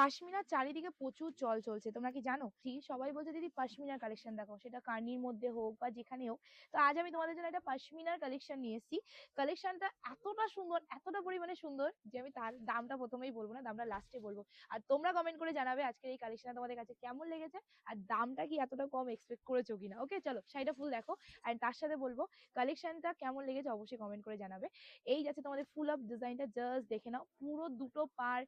পাশমিনার চারিদিকে প্রচুর চল চলছে। তোমরা কি জানো? সবাই বলছে, দিদি, পাশমিনার কালেকশন দেখো সেটা কার্নির মধ্যে হোক বা যেখানে হোক। তো আজ আমি তোমাদের জন্য একটা পাশমিনার কালেকশন নিয়ে এসেছি। কালেকশনটা এতটা সুন্দর, এতটা পরিমাণে সুন্দর যে আমি তার দামটা প্রথমেই বলব না, দামটা লাস্টে বলব। আর তোমরা কমেন্ট করে জানাবে আজকের এই কালেকশনটা তোমাদের কাছে কেমন লেগেছে আর দামটা কি এতটা কম এক্সপেক্ট করেছ কিনা। ওকে চলো, শাড়িটা ফুল দেখো। আর তার সাথে বলব কালেকশনটা কেমন লেগেছে অবশ্যই কমেন্ট করে জানাবে। এই যাচ্ছে তোমাদের ফুল অফ ডিজাইনটা জাস্ট দেখে নাও। পুরো দুটো পার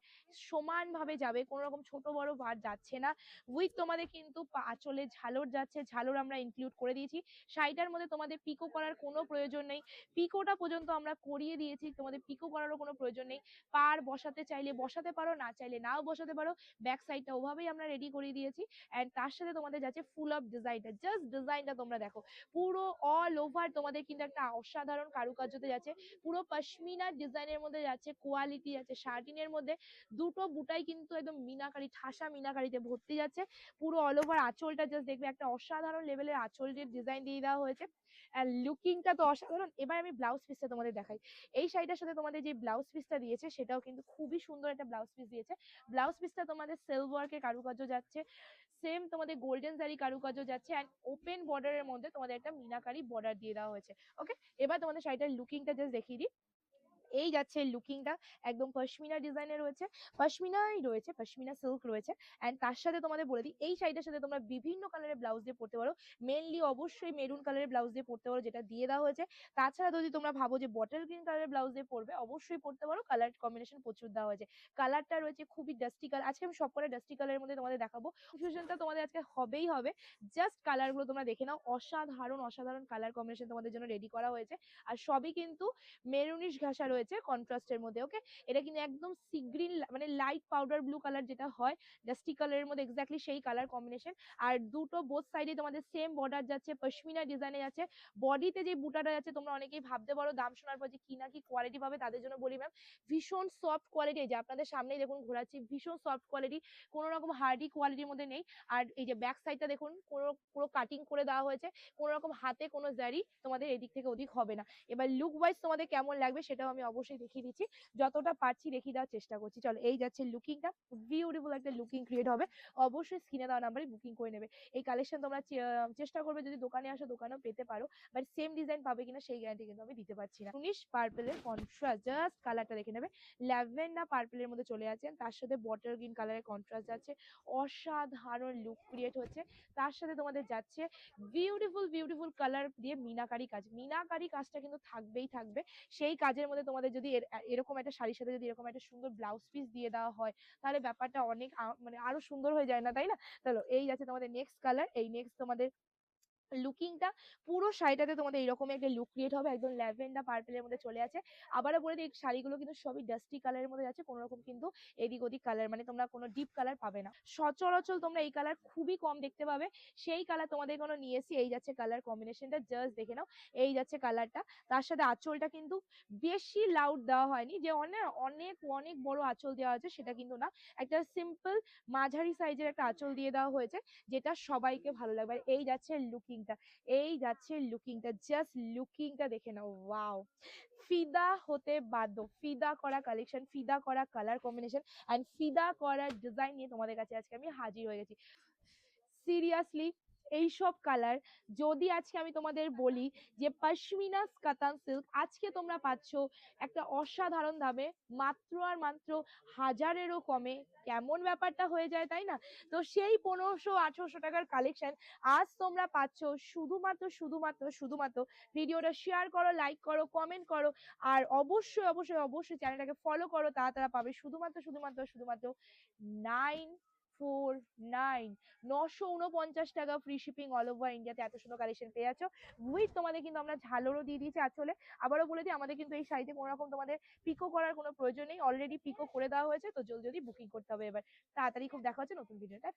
সমানভাবে যাবে কোনো রকম ছোট বড় ভার যাচ্ছে না। উইথ তোমাদের কিন্তু আঁচলে ঝালর যাচ্ছে, ঝালর আমরা ইনক্লুড করে দিয়েছি। শাড়িটার মধ্যে তোমাদের পিকো করার কোনো প্রয়োজন নেই। পিকোটা পর্যন্ত আমরা করিয়ে দিয়েছি, তোমাদের পিকো করারও কোনো প্রয়োজন নেই। পার বসাতে চাইলে বসাতে পারো, না চাইলে নাও বসাতে পারো। ব্যাক সাইডটা ওভাবেই আমরা রেডি করে দিয়েছি। অ্যান্ড তার সাথে তোমাদের যাচ্ছে ফুল অফ ডিজাইনটা জাস্ট ডিজাইনটা তোমরা দেখো। পুরো অল ওভার তোমাদের কিন্তু একটা অসাধারণ কারুকার্যতে যাচ্ছে। পুরো পশমিনার ডিজাইনের মধ্যে যাচ্ছে কোয়ালিটি যাচ্ছে শার্টিনের মধ্যে। দুটো বুটাই কিন্তু একদম মিনাকারি, ঠাসা মিনাকারিতে ভর্তি যাচ্ছে। পুরো অল ওভার আঁচলটা জাস্ট দেখবে, একটা অসাধারণ লেভেলের আঁচলের ডিজাইন দিয়ে দেওয়া হয়েছে। আর লুকিংটা তো অসাধারণ। এবার আমি ব্লাউজ পিসটা তোমাদের দেখাই। এই শাড়িটার সাথে তোমাদের যে ব্লাউজ পিসটা দিয়েছে, সেটাও কিন্তু খুবই সুন্দর একটা ব্লাউজ পিস দিয়েছে। ব্লাউজ পিসটা তোমাদের সেলফ ওয়ার্কের কারুকার্য যাচ্ছে। সেম তোমাদের গোল্ডেন জারি কারুকার্য যাচ্ছে। অ্যান্ড ওপেন বর্ডারের মধ্যে তোমাদের একটা মিনাকারি বর্ডার দিয়ে দেওয়া হয়েছে। ওকে এবার তোমাদের শাড়িটার লুকিংটা জাস্ট দেখিয়ে দিই। এই যাচ্ছে লুকিংটা একদম পশমিনা ডিজাইনে রয়েছে। পশমিনাই রয়েছে পশমিনা সিল্ক রয়েছে। অ্যান্ড তার সাথে তোমাদের বলে দিই, এই শাড়িটার সাথে তোমরা বিভিন্ন কালারের ব্লাউজ দিয়ে পড়তে পারো। মেনলি অবশ্যই মেরুন কালারের ব্লাউজ দিয়ে পড়তে পারো, যেটা দিয়ে দেওয়া হয়েছে। তাছাড়া যদি তোমরা ভাবো যে বটল গ্রিন কালারের ব্লাউজ দিয়ে পরবে, অবশ্যই পড়তে পারো। কালার কম্বিনেশন প্রচুর দেওয়া হয়েছে। কালারটা রয়েছে খুবই ডাস্টি কালার আজকে আমি সব কটা ডাস্টি কালারের মধ্যে তোমাদের দেখাবো। কনফিউশনটা তোমাদের আজকে হবেই হবে। জাস্ট কালারগুলো তোমরা দেখে নাও। অসাধারণ অসাধারণ কালার কম্বিনেশন তোমাদের জন্য রেডি করা হয়েছে। আর সবই কিন্তু মেরুনিশ ঘাসা রয়েছে। কন্ট্রাস্টের মধ্যে ওকে এটা কিন্তু একদম সি গ্রিন মানে লাইট পাউডার ব্লু কালার যেটা হয় ডাস্টি কালারের মধ্যে এক্স্যাক্টলি সেই কালার কম্বিনেশন আর দুটো বোথ সাইডে তোমাদের সেম বর্ডার যাচ্ছে পশমিনা ডিজাইনে যাচ্ছে। বডিতে যে বুটাটা যাচ্ছে, তোমরা অনেকেই ভাবতে পারো, দাম শোনার পর যে কি না কি কোয়ালিটি পাবে, তাদের জন্য বলি ম্যাম ভীষণ সফট কোয়ালিটি যে আপনাদের সামনেই দেখুন ঘোরাচ্ছি, ভীষণ সফট কোয়ালিটি কোনো রকম হার্ডি কোয়ালিটির মধ্যে নেই। আর এই যে ব্যাক সাইডটা দেখুন পুরো পুরো কাটিং করে দেওয়া হয়েছে, কোনো রকম হাতে কোনো জারি তোমাদের এদিক থেকে ওদিক হবে না। এবার লুক ওয়াইজ তোমাদের কেমন লাগবে, সেটাও আমি অবশ্যই দেখিয়ে দিচ্ছি। যতটা পারছি দেখিয়ে দেওয়ার চেষ্টা করছি। চলো, এই যাচ্ছে লুকিংটা বিউটিফুল একটা লুকিং ক্রিয়েট হবে। অবশ্যই স্ক্রিনে দেওয়া নাম্বারে বুকিং করে নেবে। এই কালেকশন তোমরা চেষ্টা করবে যদি দোকানে আসো, দোকানেও পেতে পারো। বাট সেম ডিজাইন পাবে কিনা সেই গ্যারান্টি কিন্তু আমি দিতে পারছি না। উনিশ পার্পেলের কন্ট্রাস্ট জাস্ট কালারটা দেখে নেবে। ল্যাভেন্ডার পার্পেলের মধ্যে চলে যাচ্ছেন তার সাথে বটল গ্রিন কালারের কন্ট্রাস্ট যাচ্ছে। অসাধারণ লুক ক্রিয়েট হচ্ছে। তার সাথে তোমাদের যাচ্ছে বিউটিফুল বিউটিফুল কালার দিয়ে মিনাকারি কাজ। মিনাকারি কাজটা কিন্তু থাকবেই থাকবে। সেই কাজের মধ্যে তোমাদের যদি এর- এরকম একটা শাড়ির সাথে যদি এরকম একটা সুন্দর ব্লাউজ পিস দিয়ে দেওয়া হয়, তাহলে ব্যাপারটা অনেক মানে আরও সুন্দর হয়ে যায় না, তাই না? চলো এই আছে তোমাদের নেক্সট কালার এই নেক্সট তোমাদের লুকিংটা পুরো শাড়িটাতে তোমাদের এরকম একটা লুক ক্রিয়েট হবে। একদম ল্যাভেন্ডার পার্পেলের মধ্যে চলে আছে। আবারও বলে দিই, শাড়িগুলো কিন্তু সবই ডাস্টি কালারের মধ্যে যাচ্ছে কোনো রকম কিন্তু এদিক ওদিক কালার মানে তোমরা কোনো ডিপ কালার পাবে না। সচরাচর তোমরা এই কালার খুবই কম দেখতে পাবে। সেই কালার তোমাদের কোনো নিয়ে এসি এই যাচ্ছে কালার কম্বিনেশনটা জাস্ট দেখে নাও, এই যাচ্ছে কালারটা তার সাথে আঁচলটা কিন্তু বেশি লাউড দেওয়া হয়নি। যে অনেক অনেক অনেক বড় আঁচল দেওয়া আছে সেটা কিন্তু না। একটা সিম্পল মাঝারি সাইজের একটা আঁচল দিয়ে দেওয়া হয়েছে, যেটা সবাইকে ভালো লাগবে। এই যাচ্ছে লুকিংটা এই যাচ্ছে লুকিংটা জাস্ট লুকিংটা দেখে নাও ওয়াও ফিদা হতে বাধ্য, ফিদা করা কালেকশন ফিদা করা কালার কম্বিনেশন অ্যান্ড ফিদা করা ডিজাইন নিয়ে তোমাদের কাছে আজকে আমি হাজির হয়ে গেছি। সিরিয়াসলি এইসব কালার যদি আজকে আমি তোমাদের বলি যে পশমিনা কাতান সিল্ক আজকে তোমরা পাচ্ছ একটা অসাধারণ দামে মাত্র আর মাত্র হাজারেরও কমে। কেমন ব্যাপারটা হয়ে যায় তাই না? তো সেই পনেরোশো আঠারোশো টাকার কালেকশন আজ তোমরা পাচ্ছ শুধুমাত্র শুধুমাত্র শুধুমাত্র ভিডিওটা শেয়ার করো লাইক করো কমেন্ট করো আর অবশ্যই অবশ্যই অবশ্যই চ্যানেলটাকে ফলো করো, তা তারা পাবে শুধুমাত্র শুধুমাত্র শুধুমাত্র নাইন ফোর নাইন। নশো উনপঞ্চাশ টাকা ফ্রি শিপিং অল ওভার ইন্ডিয়াতে এত সুন্দর কালেকশন পেয়ে যাচ্ছ। উইথ তোমাদের কিন্তু আমরা ঝালরও দিয়ে দিয়েছি আসলে আবারও বলে দিই, আমাদের কিন্তু এই শাড়িতে কোনো রকম তোমাদের পিকো করার কোনো প্রয়োজন নেই। অলরেডি পিকো করে দেওয়া হয়েছে, তো জলদি জলদি বুকিং করতে হবে এবার। তাড়াতাড়ি খুব দেখা হচ্ছে নতুন ভিডিওটা